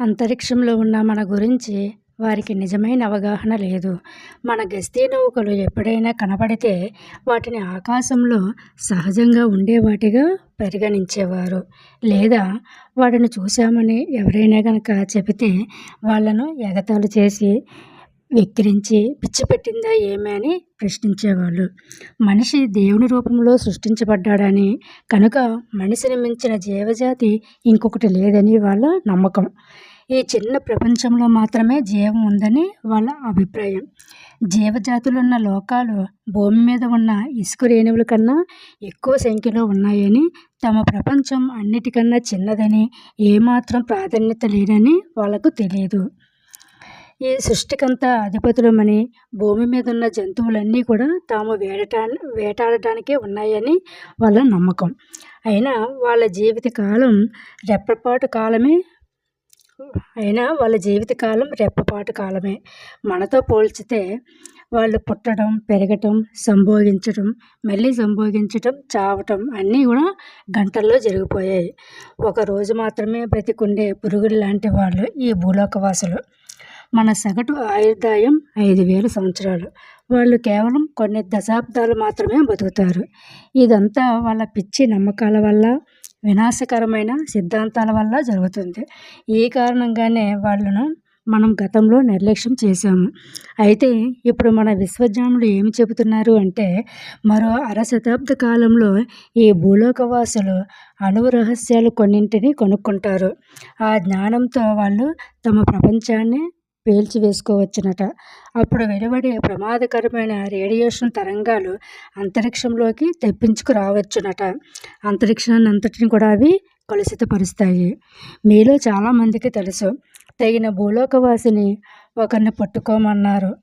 అంతరిక్షంలో ఉన్న మన గురించి వారికి నిజమైన అవగాహన లేదు. మన గస్తీ నౌకలు ఎప్పుడైనా కనబడితే వాటిని ఆకాశంలో సహజంగా ఉండేవాటిగా పరిగణించేవారు. లేదా వాటిని చూశామని ఎవరైనా కనుక చెబితే వాళ్ళను ఎగతాళి చేసి వెక్కిరించి పిచ్చిపెట్టిందా ఏమే? అని ప్రశ్నించేవాళ్ళు. మనిషి దేవుని రూపంలో సృష్టించబడ్డాడని కనుక మనిషిని మించిన జీవజాతి ఇంకొకటి లేదని వాళ్ళ నమ్మకం. ఈ చిన్న ప్రపంచంలో మాత్రమే జీవం ఉందని వాళ్ళ అభిప్రాయం. జీవజాతులున్న లోకాలు భూమి మీద ఉన్న ఇసుక రేణువుల కన్నా ఎక్కువ సంఖ్యలో ఉన్నాయని తమ ప్రపంచం అన్నిటికన్నా చిన్నదని ఏమాత్రం ప్రాధాన్యత లేదని వాళ్ళకు తెలియదు. ఈ సృష్టికంతా అధిపతులమని భూమి మీద ఉన్న జంతువులన్నీ కూడా తాము వేడటా వేటాడటానికే ఉన్నాయని వాళ్ళ నమ్మకం. అయినా వాళ్ళ జీవిత కాలం రెప్పపాటు కాలమే అయినా వాళ్ళ జీవితకాలం రెప్పపాటు కాలమే. మనతో పోల్చితే వాళ్ళు పుట్టడం పెరగటం సంభోగించటం మళ్ళీ సంభోగించటం చావటం అన్నీ కూడా గంటల్లో జరిగిపోయాయి. ఒక రోజు మాత్రమే బ్రతికుండే పురుగులు లాంటి వాళ్ళు ఈ భూలోకవాసులు. మన సగటు ఆయుర్దాయం ఐదు వేల సంవత్సరాలు. వాళ్ళు కేవలం కొన్ని దశాబ్దాలు మాత్రమే బతుకుతారు. ఇదంతా వాళ్ళ పిచ్చి నమ్మకాల వల్ల వినాశకరమైన సిద్ధాంతాల వల్ల జరుగుతుంది. ఈ కారణంగానే వాళ్ళను మనం గతంలో నిర్లక్ష్యం చేశాము. అయితే ఇప్పుడు మన విశ్వజ్ఞానులు ఏమి చెబుతున్నారు అంటే మరో అర శతాబ్ద కాలంలో ఈ భూలోకవాసులు అణువు రహస్యాలు కొన్నింటిని కనుక్కుంటారు. ఆ జ్ఞానంతో వాళ్ళు తమ ప్రపంచాన్ని పేల్చి వేసుకోవచ్చునట. అప్పుడు వెలువడే ప్రమాదకరమైన రేడియేషన్ తరంగాలు అంతరిక్షంలోకి తెప్పించుకురావచ్చునట అంతరిక్షాన్ని అంతటిని కూడా అవి కలుషితపరుస్తాయి. మీలో చాలామందికి తెలుసు. తగిన భూలోకవాసిని ఒకరిని పట్టుకోమన్నారు.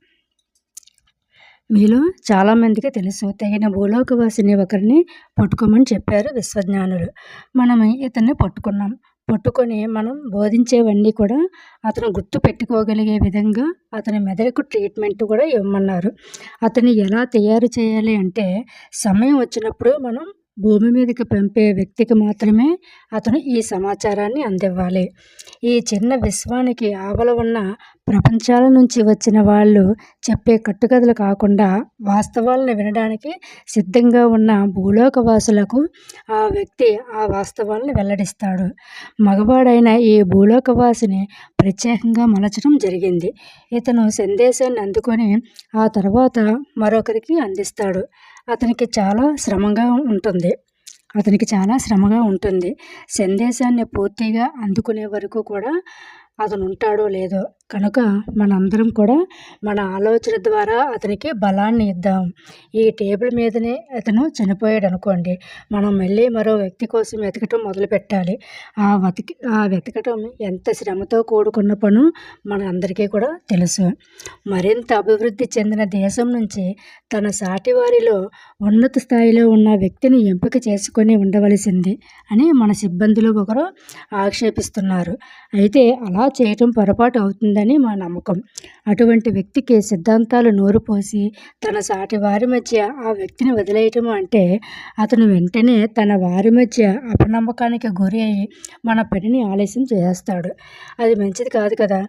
మీలో చాలామందికి తెలుసు. తగిన భూలోకవాసిని ఒకరిని పట్టుకోమని చెప్పారు విశ్వజ్ఞానులు. మనం ఇతన్ని పట్టుకున్నాం. పట్టుకొని మనం బోధించేవన్నీ కూడా అతను గుర్తు పెట్టుకోగలిగే విధంగా అతని మెదడుకు ట్రీట్మెంట్ కూడా ఇవ్వమన్నారు. అతన్ని ఎలా తయారు చేయాలి అంటే సమయం వచ్చినప్పుడు మనం భూమి మీదకి పంపే వ్యక్తికి మాత్రమే అతను ఈ సమాచారాన్ని అందివ్వాలి. ఈ చిన్న విశ్వానికి ఆవల ఉన్న ప్రపంచాల నుంచి వచ్చిన వాళ్ళు చెప్పే కట్టుకథలు కాకుండా వాస్తవాలను వినడానికి సిద్ధంగా ఉన్న భూలోకవాసులకు ఆ వ్యక్తి ఆ వాస్తవాలను వెల్లడిస్తాడు. మగవాడైన ఈ భూలోకవాసిని ప్రత్యేకంగా మలచడం జరిగింది. ఇతను సందేశాన్ని అందుకొని ఆ తర్వాత మరొకరికి అందిస్తాడు. అతనికి చాలా శ్రమంగా ఉంటుంది. అతనికి చాలా శ్రమగా ఉంటుంది. సందేశాన్ని పూర్తిగా అందుకునే వరకు కూడా అతను ఉంటాడో లేదో కనుక మనందరం కూడా మన ఆలోచన ద్వారా అతనికి బలాన్ని ఇద్దాం. ఈ టేబుల్ మీదనే అతను చనిపోయాడు అనుకోండి మనం మళ్ళీ మరో వ్యక్తి కోసం వెతకటం మొదలు పెట్టాలి ఆ వెతికి ఆ వెతకటం ఎంత శ్రమతో కూడుకున్న పను మన అందరికీ కూడా తెలుసు. మరింత అభివృద్ధి చెందిన దేశం నుంచి తన సాటివారిలో ఉన్నత స్థాయిలో ఉన్న వ్యక్తిని ఎంపిక చేసుకొని ఉండవలసింది అని మన సిబ్బందిలో ఒకరు ఆక్షేపిస్తున్నారు. అయితే అలా చేయటం పొరపాటు అవుతుంది ఉందని మా నమ్మకం. అటువంటి వ్యక్తికి సిద్ధాంతాలు నోరు పోసి తన సాటి వారి మధ్య ఆ వ్యక్తిని వదిలేయటం అంటే అతను వెంటనే తన వారి మధ్య అపనమ్మకానికి గురి అయి మన పనిని ఆలస్యం చేస్తాడు. అది మంచిది కాదు కదా.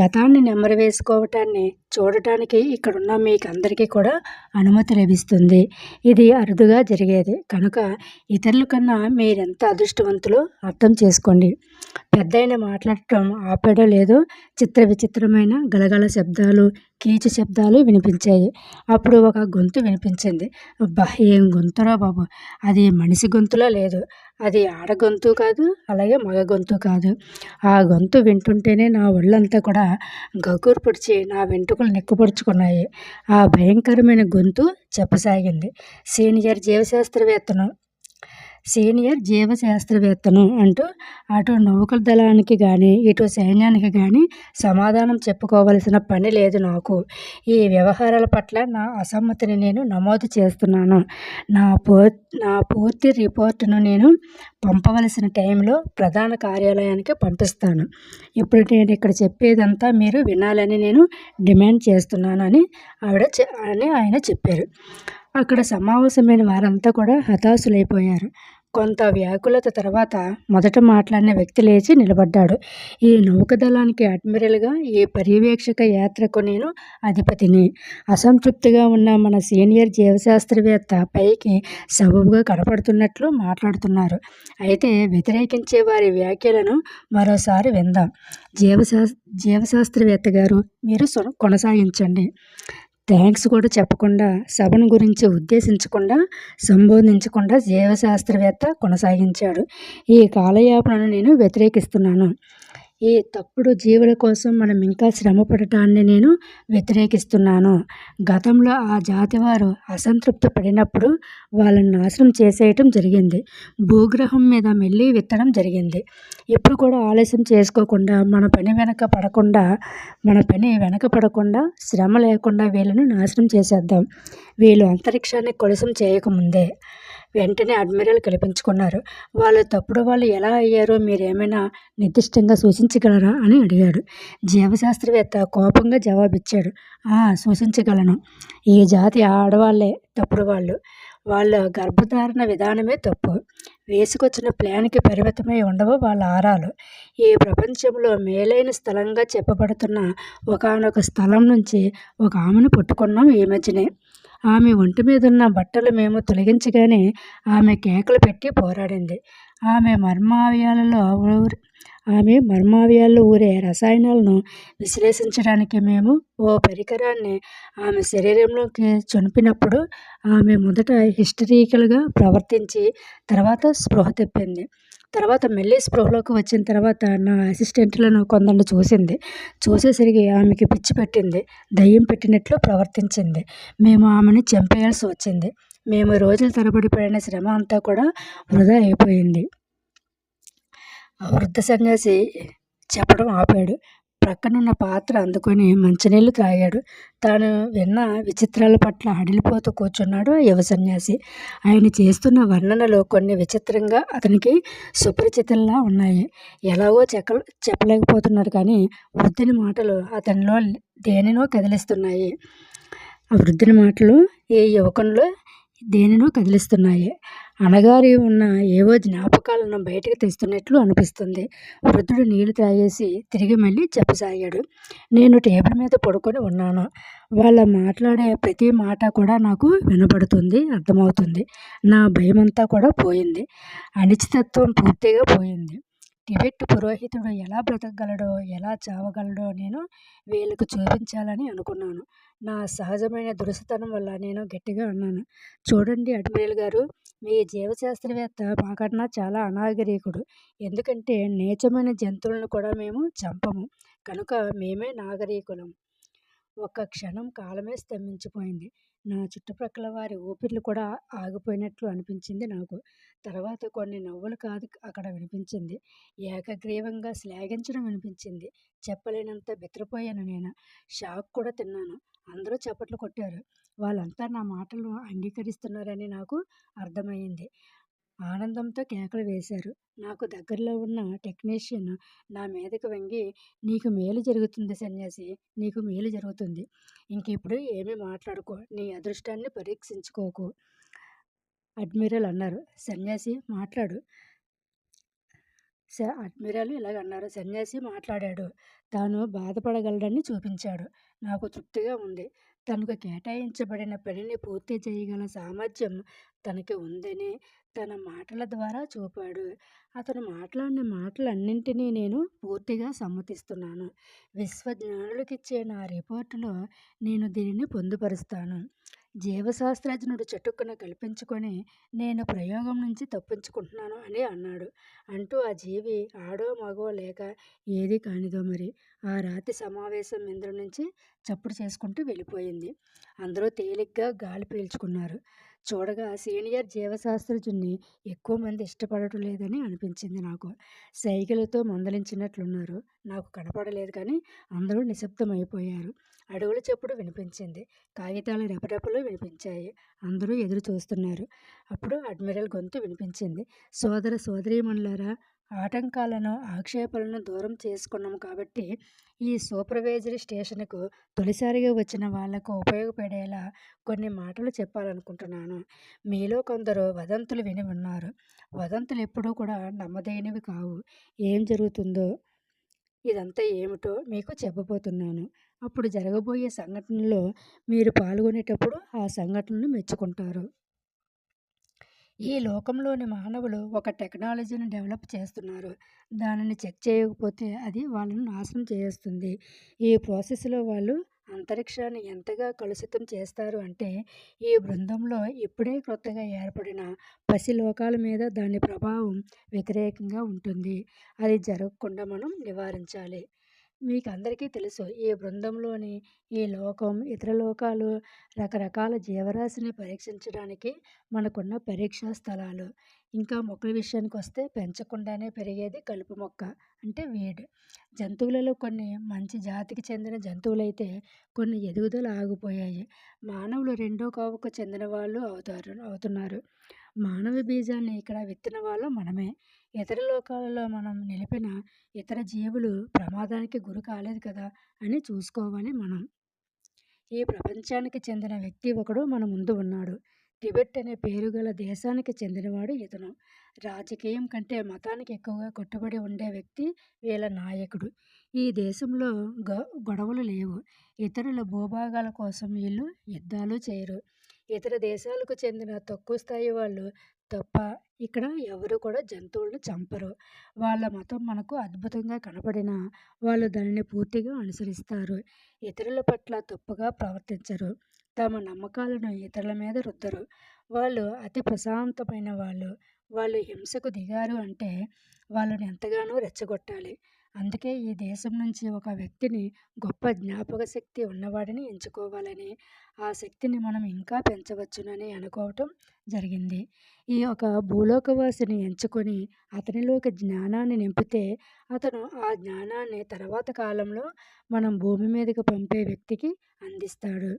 గతాన్ని నెమ్మరి వేసుకోవటాన్ని చూడటానికి ఇక్కడున్న మీకు అందరికీ కూడా అనుమతి లభిస్తుంది. ఇది అరుదుగా జరిగేది. కనుక ఇతరుల కన్నా మీరెంత అదృష్టవంతులో అర్థం చేసుకోండి. పెద్దయిన మాట్లాడటం ఆపేడో లేదో. చిత్ర విచిత్రమైన గలగల శబ్దాలు కీచు శబ్దాలు వినిపించాయి. అప్పుడు ఒక గొంతు వినిపించింది. అబ్బా ఏం గొంతురా బాబు? అది మనిషి గొంతులో లేదు. అది ఆడ గొంతు కాదు అలాగే మగ గొంతు కాదు. ఆ గొంతు వింటుంటేనే నా ఒళ్ళంతా కూడా గగురు పొడిచి నా వెంట్రుకలు నిక్కపొడుచుకున్నాయి ఆ భయంకరమైన గొంతు చెప్పసాగింది. సీనియర్ జీవశాస్త్రవేత్తను సీనియర్ జీవశాస్త్రవేత్తను అంటూ అటు నౌకల దళానికి కానీ ఇటు సైన్యానికి కానీ సమాధానం చెప్పుకోవలసిన పని లేదు నాకు. ఈ వ్యవహారాల పట్ల నా అసమ్మతిని నేను నమోదు చేస్తున్నాను. నా పూ నా పూర్తి రిపోర్టును నేను పంపవలసిన టైంలో ప్రధాన కార్యాలయానికి పంపిస్తాను. ఇప్పుడు నేను ఇక్కడ చెప్పేదంతా మీరు వినాలని నేను డిమాండ్ చేస్తున్నాను అని ఆవిడ అని ఆయన చెప్పారు. అక్కడ సమావేశమైన వారంతా కూడా హతాశులైపోయారు. కొంత వ్యాకులత తర్వాత మొదట మాట్లాడిన వ్యక్తి లేచి నిలబడ్డాడు. ఈ నౌకదళానికి అడ్మిరల్గా ఈ పర్యవేక్షక యాత్రకు నేను అధిపతిని. అసంతృప్తిగా ఉన్న మన సీనియర్ జీవశాస్త్రవేత్త పైకి సబబుగా కనపడుతున్నట్లు మాట్లాడుతున్నారు. అయితే వ్యతిరేకించే వారి వ్యాఖ్యలను మరోసారి విందాం. జీవశాస్ జీవశాస్త్రవేత్త గారు మీరు కొనసాగించండి. థ్యాంక్స్ కూడా చెప్పకుండా సభను గురించి ఉద్దేశించకుండా సంబోధించకుండా జీవశాస్త్రవేత్త కొనసాగించాడు. ఈ కాలయాపనను నేను వ్యతిరేకిస్తున్నాను. ఈ తప్పుడు జీవుల కోసం మనం ఇంకా శ్రమ పడటాన్ని నేను వ్యతిరేకిస్తున్నాను. గతంలో ఆ జాతి వారు అసంతృప్తి పడినప్పుడు వాళ్ళని నాశనం చేసేయటం జరిగింది. భూగ్రహం మీద మెల్లి విత్తడం జరిగింది. ఎప్పుడు కూడా ఆలస్యం చేసుకోకుండా మన పని వెనక పడకుండా మన పని వెనక పడకుండా శ్రమ లేకుండా వీళ్ళను నాశనం చేసేద్దాం. వీళ్ళు అంతరిక్షాన్ని కొలసం చేయకముందే వెంటనే అడ్మిరల్ కల్పించుకున్నారు. వాళ్ళు తప్పుడు వాళ్ళు ఎలా అయ్యారో మీరు ఏమైనా నిర్దిష్టంగా సూచించగలరా అని అడిగాడు. జీవశాస్త్రవేత్త కోపంగా జవాబిచ్చాడు. సూచించగలను. ఈ జాతి ఆడవాళ్ళే తప్పుడు వాళ్ళు. వాళ్ళ గర్భధారణ విధానమే తప్పు. వేసుకొచ్చిన ప్లాన్కి పరిమితమై ఉండవు వాళ్ళ ఆరాలు. ఈ ప్రపంచంలో మేలైన స్థలంగా చెప్పబడుతున్న ఒకనొక స్థలం నుంచి ఒక ఆమెను పట్టుకున్నాం ఈ మధ్యనే. ఆమె ఒంటి మీద ఉన్న బట్టలు మేము తొలగించగానే ఆమె కేకలు పెట్టి పోరాడింది. ఆమె మర్మావయాలలో ఆమె మర్మావయాల్లో ఊరే రసాయనాలను విశ్లేషించడానికి మేము ఓ పరికరాన్ని ఆమె శరీరంలోకి చనిపినప్పుడు ఆమె మొదట హిస్టరీకల్గా ప్రవర్తించి తర్వాత స్పృహ తెప్పింది. తర్వాత మళ్ళీ స్పృహలోకి వచ్చిన తర్వాత నా అసిస్టెంట్లను కొందరిని చూసింది. చూసేసరికి ఆమెకి పిచ్చి పెట్టింది. దయ్యం పెట్టినట్లు ప్రవర్తించింది. మేము ఆమెను చంపేయాల్సి వచ్చింది. మేము రోజుల తరబడి పడిన శ్రమ అంతా కూడా వృధా అయిపోయింది. వృద్ధ సన్యాసి చెప్పడం ఆపాడు. ప్రక్కనున్న పాత్ర అందుకొని మంచినీళ్ళు త్రాగాడు తాను విన్న విచిత్రాల పట్ల హడిలిపోతూ కూర్చున్నాడు యువ సన్యాసి. ఆయన చేస్తున్న వర్ణనలు కొన్ని విచిత్రంగా అతనికి సుపరిచితంలా ఉన్నాయి. ఎలాగో చెక్క చెప్పలేకపోతున్నారు కానీ వృద్ధుని మాటలు అతనిలో దేనినో కదిలిస్తున్నాయి. ఆ వృద్ధుని మాటలు ఈ యువకునిలో దేనినో కదిలిస్తున్నాయి. అనగారి ఉన్న ఏవో జ్ఞాపకాలను బయటకు తెస్తున్నట్లు అనిపిస్తుంది. వృద్ధుడు నీళ్ళు త్రాగేసి తిరిగి మళ్ళీ చెప్పసాగాడు. నేను టేబుల్ మీద పడుకొని ఉన్నాను. వాళ్ళ మాట్లాడే ప్రతి మాట కూడా నాకు వినపడుతుంది అర్థమవుతుంది. నా భయమంతా కూడా పోయింది. అనిశ్చితత్వం పూర్తిగా పోయింది. టిబెట్ పురోహితుడు ఎలా బ్రతకగలడో ఎలా చావగలడో నేను వీళ్ళకు చూపించాలని అనుకున్నాను. నా సహజమైన దురసతనం వల్ల నేను గట్టిగా అన్నాను చూడండి అడ్మిరల్ గారు మీ జీవశాస్త్రవేత్త మాకన్నా చాలా అనాగరికుడు. ఎందుకంటే నీచమైన జంతువులను కూడా మేము చంపము. కనుక మేమే నాగరికులం. ఒక్క క్షణం కాలమే స్తంభించిపోయింది. నా చుట్టుప్రక్కల వారి ఊపిర్లు కూడా ఆగిపోయినట్లు అనిపించింది నాకు. తర్వాత కొన్ని నవ్వులు కాదు అక్కడ వినిపించింది. ఏకగ్రీవంగా శ్లాఘించడం వినిపించింది. చెప్పలేనంత బిత్రపోయాను నేను. షాక్ కూడా తిన్నాను. అందరూ చప్పట్లు కొట్టారు. వాళ్ళంతా నా మాటలను అంగీకరిస్తున్నారని నాకు అర్థమైంది ఆనందంతో కేకలు వేశారు. నాకు దగ్గరలో ఉన్న టెక్నీషియన్ నా మీదకు వంగి నీకు మేలు జరుగుతుంది సన్యాసి నీకు మేలు జరుగుతుంది. ఇంక ఇప్పుడు ఏమీ మాట్లాడుకో నీ అదృష్టాన్ని పరీక్షించుకోకు అడ్మిరల్ అన్నారు. సన్యాసి మాట్లాడు. స అడ్మిరల్ ఇలాగ అన్నారు. సన్యాసి మాట్లాడాడు. తాను బాధపడగలడని చూపించాడు. నాకు తృప్తిగా ఉంది. తనకు కేటాయించబడిన పనిని పూర్తి చేయగల సామర్థ్యం తనకి ఉందని తన మాటల ద్వారా చూపాడు. అతను మాట్లాడిన మాటలన్నింటినీ నేను పూర్తిగా సమ్మతిస్తున్నాను. విశ్వజ్ఞానులకిచ్చే నా రిపోర్టులో నేను దీనిని పొందుపరుస్తాను. జీవశాస్త్రజ్ఞుడు చటుక్కున కల్పించుకొని నేను ప్రయోగం నుంచి తప్పించుకుంటున్నాను అని అన్నాడు. అంటూ ఆ జీవి ఆడో మగో లేక ఏది కానిదో మరి ఆ రాతి సమావేశం ఇంద్ర నుంచి చప్పుడు చేసుకుంటూ వెళ్ళిపోయింది. అందరూ తేలిగ్గా గాలి పీల్చుకున్నారు. చూడగా సీనియర్ జీవశాస్త్రజ్ఞుని ఎక్కువ మంది ఇష్టపడటం లేదని అనిపించింది నాకు. సైకిలతో మందలించినట్లున్నారు. నాకు కనపడలేదు కానీ అందరూ నిశ్శబ్దమైపోయారు. అడుగుల చప్పుడు వినిపించింది. కాగితాల రెపరెపలు వినిపించాయి. అందరూ ఎదురు చూస్తున్నారు అప్పుడు అడ్మిరల్ గొంతు వినిపించింది. సోదర సోదరీమణులారా ఆటంకాలను ఆక్షేపాలను దూరం చేసుకున్నాం కాబట్టి ఈ సూపర్వైజరీ స్టేషన్కు తొలిసారిగా వచ్చిన వాళ్ళకు ఉపయోగపడేలా కొన్ని మాటలు చెప్పాలనుకుంటున్నాను. మీలో కొందరు వదంతులు విని ఉన్నారు. వదంతులు ఎప్పుడూ కూడా నమ్మదైనవి కావు. ఏం జరుగుతుందో ఇదంతా ఏమిటో మీకు చెప్పబోతున్నాను. అప్పుడు జరగబోయే సంఘటనలో మీరు పాల్గొనేటప్పుడు ఆ సంఘటనను మెచ్చుకుంటారు. ఈ లోకంలోని మానవులు ఒక టెక్నాలజీని డెవలప్ చేస్తున్నారు. దానిని చెక్ చేయకపోతే అది వాళ్ళను నాశనం చేస్తుంది ఈ ప్రాసెస్లో వాళ్ళు అంతరిక్షాన్ని ఎంతగా కలుషితం చేస్తారు అంటే ఈ బృందంలో ఇప్పుడే కొత్తగా ఏర్పడిన పసి లోకాల మీద దాని ప్రభావం వ్యతిరేకంగా ఉంటుంది. అది జరగకుండా మనం నివారించాలి. మీకు అందరికీ తెలుసు. ఈ బృందంలోని ఈ లోకం ఇతర లోకాలు రకరకాల జీవరాశిని పరీక్షించడానికి మనకున్న పరీక్షా స్థలాలు. ఇంకా మొక్కల విషయానికి వస్తే పెంచకుండానే పెరిగేది కలుపు మొక్క అంటే వీడ్. జంతువులలో కొన్ని మంచి జాతికి చెందిన జంతువులైతే కొన్ని ఎదుగుదల ఆగిపోయాయి. మానవులు రెండో కావుకు చెందిన వాళ్ళు అవుతారు అవుతున్నారు. మానవ బీజాన్ని ఇక్కడ విత్తిన వాళ్ళు మనమే. ఇతర లోకాలలో మనం నిలిపిన ఇతర జీవులు ప్రమాదానికి గురి కాలేదు కదా అని చూసుకోవాలి మనం. ఈ ప్రపంచానికి చెందిన వ్యక్తి ఒకడు మన ముందు ఉన్నాడు. టిబెట్ అనే పేరు గల దేశానికి చెందినవాడు ఇతను. రాజకీయం కంటే మతానికి ఎక్కువగా కట్టుబడి ఉండే వ్యక్తి వీళ్ళ నాయకుడు. ఈ దేశంలో గొడవలు లేవు. ఇతరుల భూభాగాల కోసం వీళ్ళు యుద్ధాలు చేయరు. ఇతర దేశాలకు చెందిన తక్కువ స్థాయి వాళ్ళు తప్ప ఇక్కడ ఎవరు కూడా జంతువులను చంపరు. వాళ్ళ మతం మనకు అద్భుతంగా కనపడినా వాళ్ళు దానిని పూర్తిగా అనుసరిస్తారు. ఇతరుల పట్ల తప్పుగా ప్రవర్తించరు. తమ నమ్మకాలను ఇతరుల మీద రుద్దరు. వాళ్ళు అతి ప్రశాంతమైన వాళ్ళు. వాళ్ళు హింసకు దిగారు అంటే వాళ్ళని ఎంతగానో రెచ్చగొట్టాలి. అందుకే ఈ దేశం నుంచి ఒక వ్యక్తిని గొప్ప జ్ఞాపక శక్తి ఉన్నవాడిని ఎంచుకోవాలని ఆ శక్తిని మనం ఇంకా పెంచవచ్చునని అనుకోవటం జరిగింది. ఈ ఒక భూలోకవాసిని ఎంచుకొని అతనిలోకి జ్ఞానాన్ని నింపితే అతను ఆ జ్ఞానాన్ని తర్వాత కాలంలో మనం భూమి మీదకి పంపే వ్యక్తికి అందిస్తాడు.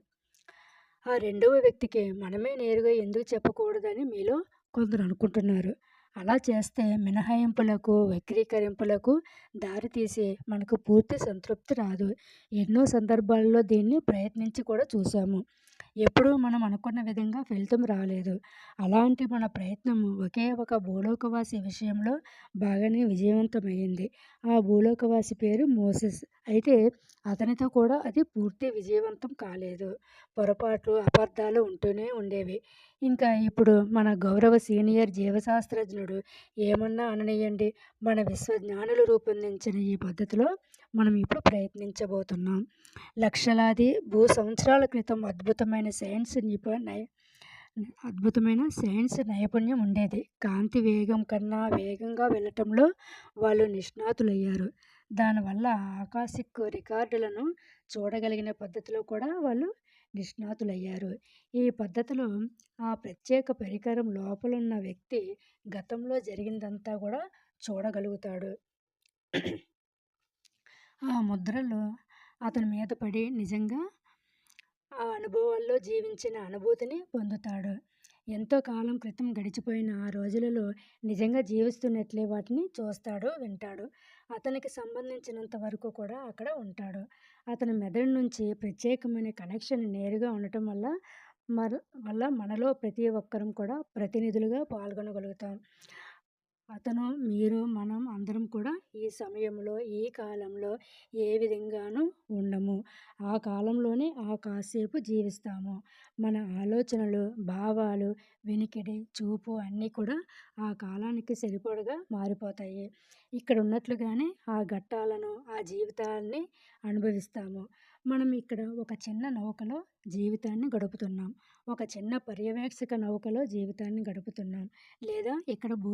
ఆ రెండవ వ్యక్తికి మనమే నేరుగా ఎందుకు చెప్పకూడదని మీలో కొందరు అనుకుంటున్నారు. అలా చేస్తే మినహాయింపులకు వక్రీకరింపులకు దారితీసి మనకు పూర్తి సంతృప్తి రాదు. ఎన్నో సందర్భాల్లో దీన్ని ప్రయత్నించి కూడా చూసాము ఎప్పుడూ మనం అనుకున్న విధంగా ఫలితం రాలేదు. అలాంటి మన ప్రయత్నం ఒకే ఒక భూలోకవాసి విషయంలో బాగానే విజయవంతమైంది. ఆ భూలోకవాసి పేరు మోసెస్. అయితే అతనితో కూడా అది పూర్తి విజయవంతం కాలేదు. పొరపాట్లు అపార్థాలు ఉంటూనే ఉండేవి. ఇంకా ఇప్పుడు మన గౌరవ సీనియర్ జీవశాస్త్రజ్ఞుడు ఏమన్నా అననీయండి. మన విశ్వజ్ఞానులు రూపొందించిన ఈ పద్ధతిలో మనం ఇప్పుడు ప్రయత్నించబోతున్నాం. లక్షలాది భూ సంవత్సరాల క్రితం అద్భుతమైన సైన్స్ నిపు నై అద్భుతమైన సైన్స్ నైపుణ్యం ఉండేది. కాంతి వేగం కన్నా వేగంగా వెళ్ళటంలో వాళ్ళు నిష్ణాతులయ్యారు. దానివల్ల ఆకాశిక్ రికార్డులను చూడగలిగిన పద్ధతిలో కూడా వాళ్ళు నిష్ణాతులయ్యారు. ఈ పద్ధతిలో ఆ ప్రత్యేక పరికరం లోపలున్న వ్యక్తి గతంలో జరిగిందంతా కూడా చూడగలుగుతాడు. ఆ ముద్రలు అతని మీద పడి నిజంగా ఆ అనుభవాల్లో జీవించిన అనుభూతిని పొందుతాడు. ఎంతో కాలం క్రితం గడిచిపోయిన ఆ రోజులలో నిజంగా జీవిస్తున్నట్లే వాటిని చూస్తాడు వింటాడు. అతనికి సంబంధించినంత వరకు కూడా అక్కడ ఉంటాడు. అతని మెదడు నుంచి ప్రత్యేకమైన కనెక్షన్ నేరుగా ఉండటం వల్ల మర వల్ల మనలో ప్రతి ఒక్కరం కూడా ప్రతినిధులుగా పాల్గొనగలుగుతాం. అతను మీరు మనం అందరం కూడా ఈ సమయంలో ఈ కాలంలో ఏ విధంగానూ ఉండము. ఆ కాలంలోనే ఆ కాసేపు జీవిస్తాము. మన ఆలోచనలు భావాలు వినికిడి చూపు అన్నీ కూడా ఆ కాలానికి సరిపడగా మారిపోతాయి. ఇక్కడ ఉన్నట్లుగానే ఆ ఘట్టాలను ఆ జీవితాన్ని అనుభవిస్తాము. మనం ఇక్కడ ఒక చిన్న నౌకలో జీవితాన్ని గడుపుతున్నాం. ఒక చిన్న పర్యవేక్షక నౌకలో జీవితాన్ని గడుపుతున్నాం. లేదా ఇక్కడ భూ